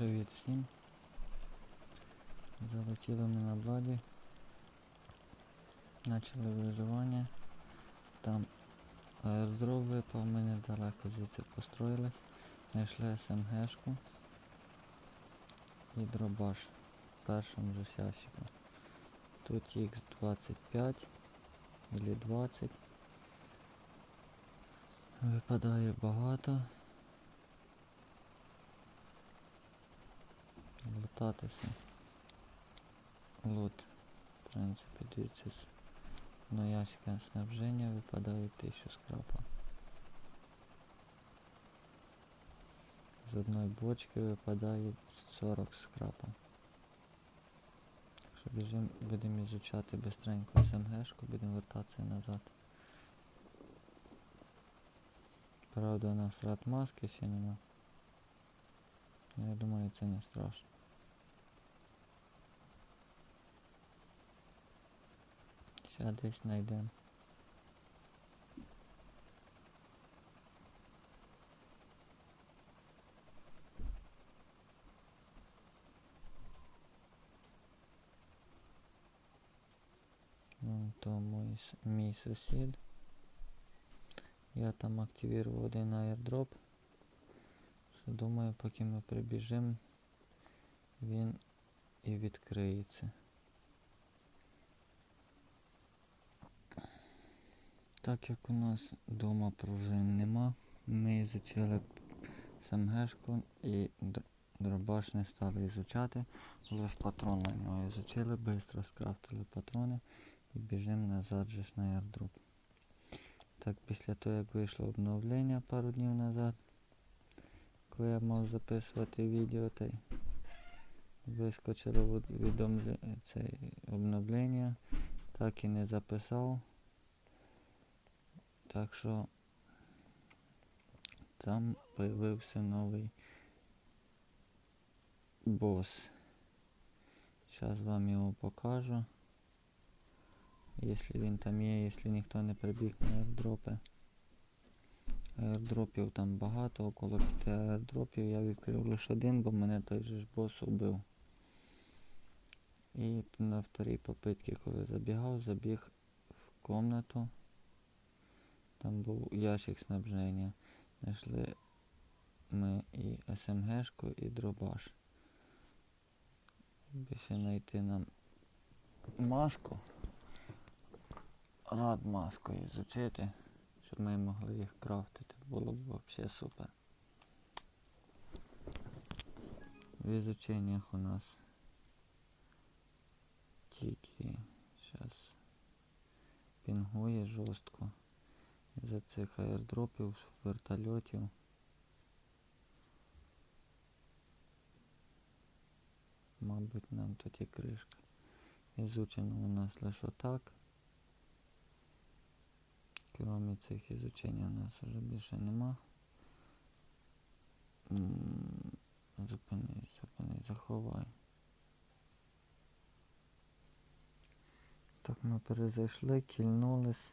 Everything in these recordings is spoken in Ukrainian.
Привіт всім. Залетіли ми на бладі. Почали виживання. Там аеродроп випав, ми недалеко звідси построїлись. Знайшли СМГшку і дробаш в першому же ящику. Тут Х25 или 20. Випадає багато. Лутатися. Лут. В принципі, дивіться. Ну ящика снабження випадає 1000 скрапа. З одної бочки випадає 40 скрапа. Якщо біжим, будемо ізучати бистренько СМГшку, будемо вертатися назад. Правда у нас рад маски ще нема. Я думаю, це не страшно. Ще десь знайдемо. Вон то мій, с- мій сусід. Я там активував один airdrop. Що думаю, поки ми прибіжимо, він і відкриється. Так як у нас вдома пружин нема, ми ізучили СМГшку і дробаш не стали ізучати, лише патрон на нього ізучили, швидко скрафтили патрони і біжимо назад же ж на airdrop. Так, після того як вийшло обновлення пару днів назад, коли я мав записувати відео, та й вискочило від- це обновлення, так і не записав. Так що там появився новий бос. Зараз вам його покажу. Якщо він там є, якщо ніхто не прибіг на аердропи. Аердропів там багато, около п'яти аердропів. Я відкрив лише один, бо мене той же ж бос убив. І на вторій попитці, коли забігав, забіг в комнату. Там був ящик снабження. Знайшли ми і СМГшку, і дробаш. Ще знайти нам маску. Рад маску ізучити, щоб ми могли їх крафтити. Було б взагалі супер. В ізученнях у нас тільки зараз пінгує жорстко. Із-за цих аердропів, вертольотів. Мабуть, нам тут і кришка. Ізучено у нас лише отак. Кроме цих ізучень у нас вже більше нема. Зупинись, зупинись, заховай. Так ми перезайшли, кільнулись,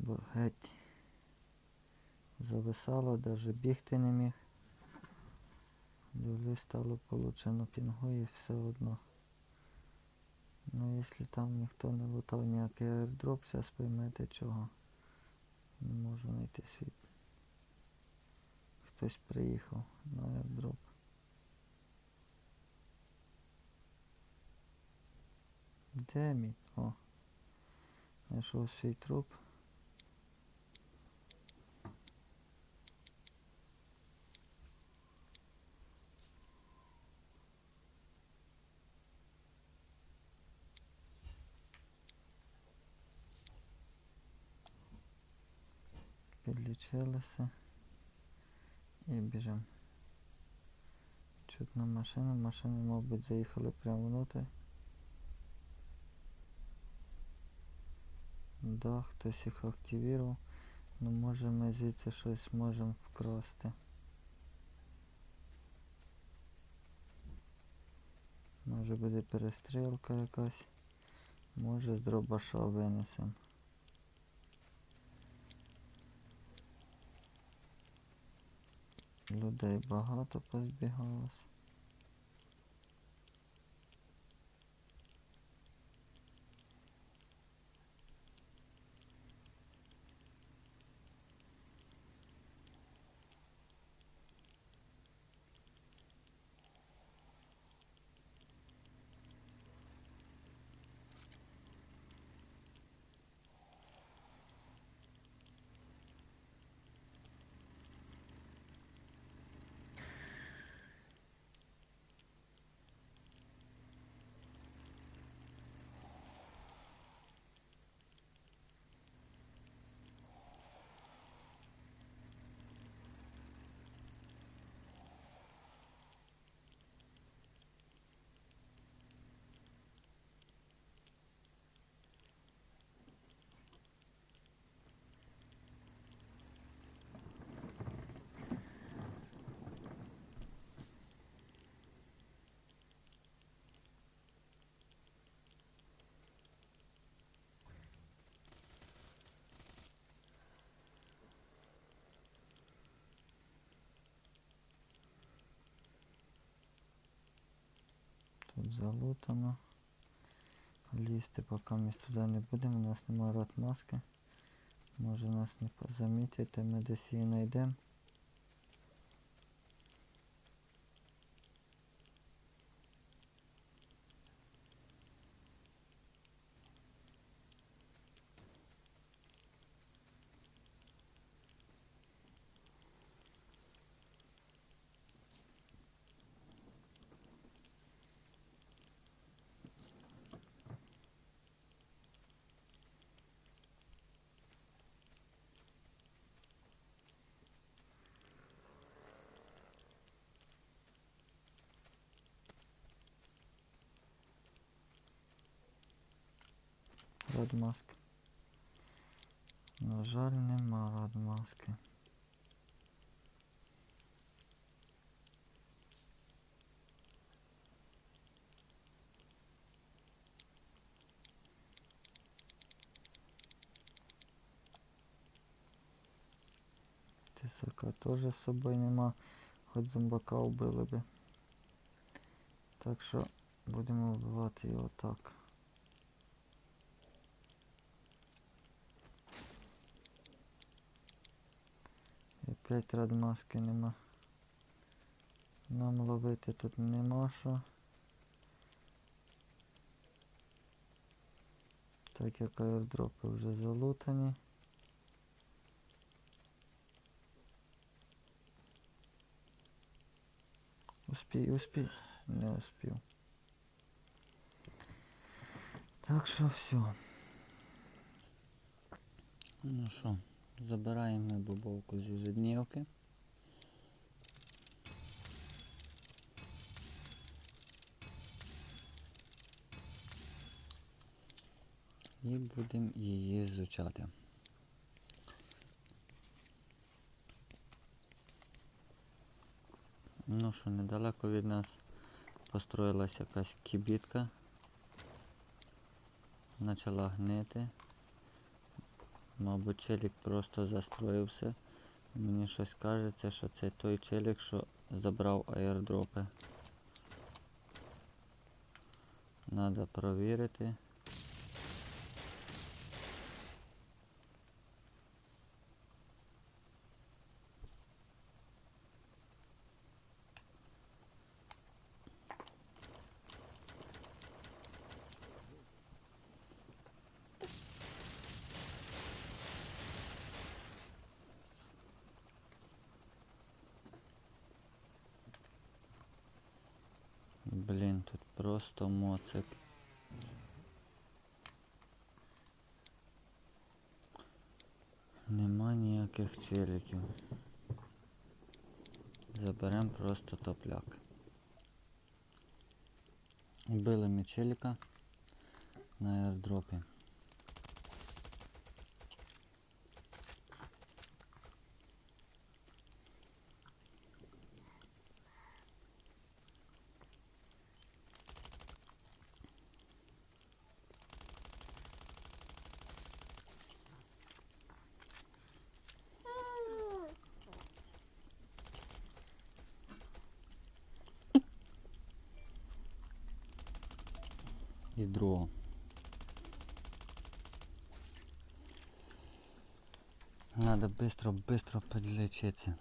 бо геть зависало, навіть бігти не міг. Дивлюсь, стало получено пінгує все одно. Ну, якщо там ніхто не лутав ніякий аердроп, зараз поймете чого. Не можу знайти світ. Хтось приїхав на аердроп. Де мій? О. Знайшов свій труп. Підлічилися. І біжимо. Чутно машина. Машини, мабуть, заїхали прямо внутрь. Да, хтось їх активував. Ну може ми звідси щось можемо вкрасти. Може буде перестрілка якась. Може з дробаша винесемо. Людей багато позбігалось. Залутано. Лізти поки ми туди не будемо, у нас немає рот маски. Може нас не замітити, ми десь її знайдемо. Рот маски. На жаль, нема рот маски. Тисака теж з собою нема, хоч зомбака вбили би. Так що будемо вбивати його так. І опять радмаски нема. Нам ловити тут нема що. Так як аердропи вже залутані. Успій, успій. Не успів. Так що все. Ну що, забираємо бобовку з ежедневки. І будемо її изучати. Ну що, недалеко від нас построїлась якась кібітка. Почала гнити. Мабуть, челік просто застроївся. Мені щось кажеться, що це той челік, що забрав аірдропи. Надо провірити. Блін, тут просто моцик. Нема ніяких челіків. Заберемо просто топляк. Вбили ми челіка на аердропі. І другого. Надо быстро, быстро подлечиться.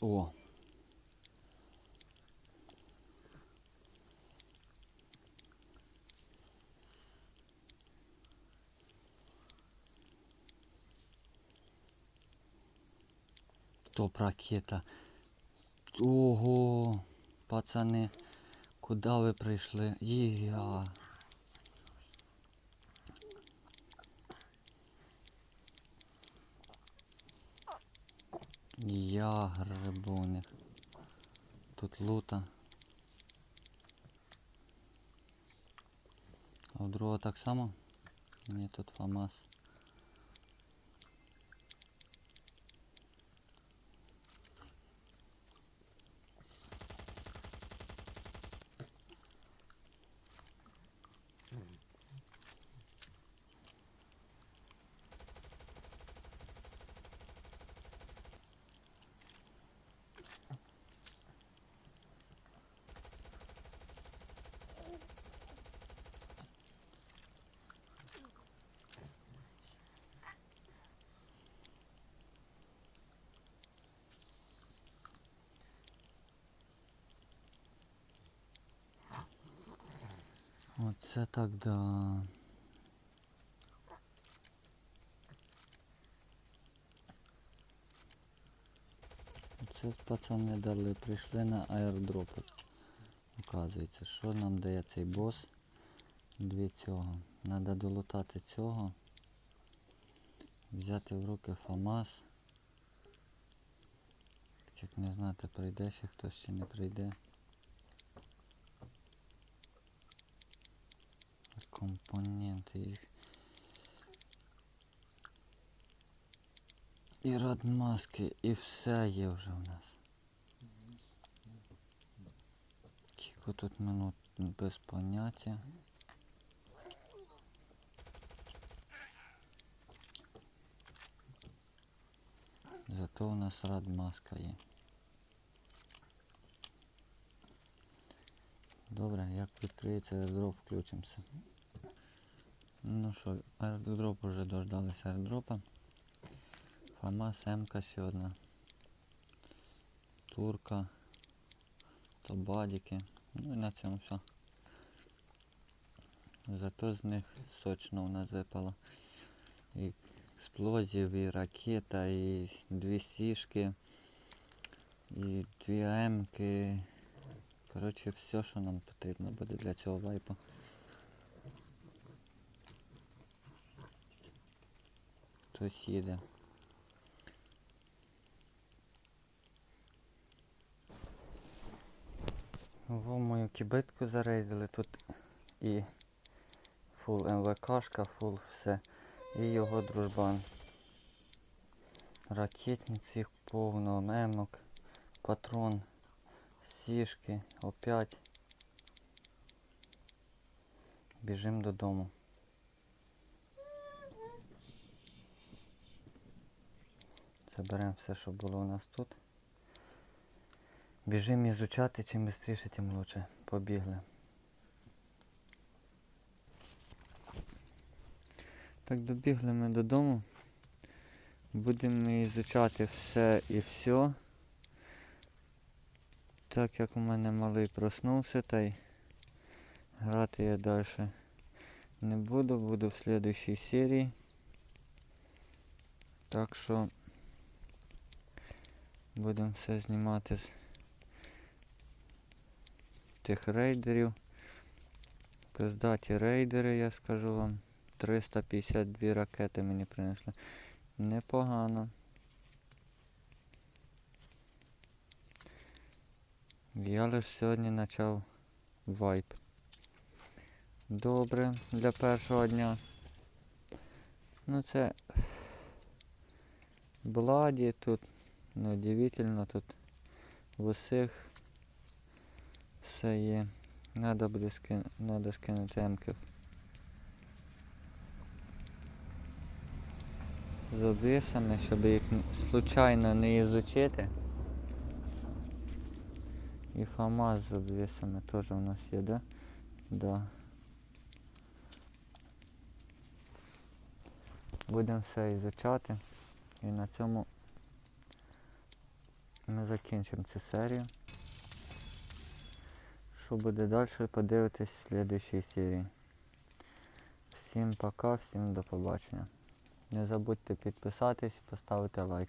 О! Топ ракета. Ого, пацани, куди ви прийшли? Я. Я грибоник. Тут лута. А у другого так само? Ні, тут ФАМАС. Оце так да. Це пацани дали, прийшли на аеродроп. Оказується, що нам дає цей бос? Дві цього. Треба долутати цього. Взяти в руки ФАМАС. Як не знати, прийде ще хтось чи не прийде. Компоненти їх. І радмаски, і все є вже в нас. Кілько тут минут без поняття. Зато у нас радмаска є. Добре, як відкриється airdrop, включимося. Ну що, airdrop вже дождалися airdropа. ФАМАС, М-ка ще одна. Турка. Тобадіки. Ну і на цьому все. Зато з них сочно у нас випало. І експлозів, і ракета, і дві сішки, і дві М-ки. Коротше, все, що нам потрібно буде для цього вайпу. Хтось. Во мою кібитку зарейдили тут і фул МВКшка, фул все. І його дружбан. Ракетниць їх повно, мемок, патрон, сішки, опять. Біжим додому. Заберемо все, що було у нас тут. Біжимо ізучати, чим швидше, тим лучше. Побігли. Так, добігли ми додому. Будемо ізучати все і все. Так як у мене малий проснувся, та й грати я далі не буду, буду в слідуючій серії. Так що будемо все знімати з тих рейдерів. Пиздаті рейдери, я скажу вам. 352 ракети мені принесли. Непогано. Я лише сьогодні почав вайп. Добре для першого дня. Ну це Бладі тут, ну удивительно тут в усіх все є. Надо буде скин... Надо скинути емків. З обвісами, щоб їх случайно не ізучити. І ФАМАС з обвісами теж у нас є, да? Да. Будемо все ізучати. І на цьому ми закінчимо цю серію. Що буде далі, подивитесь в слідуючій серії. Всім пока, всім до побачення. Не забудьте підписатись, поставити лайк.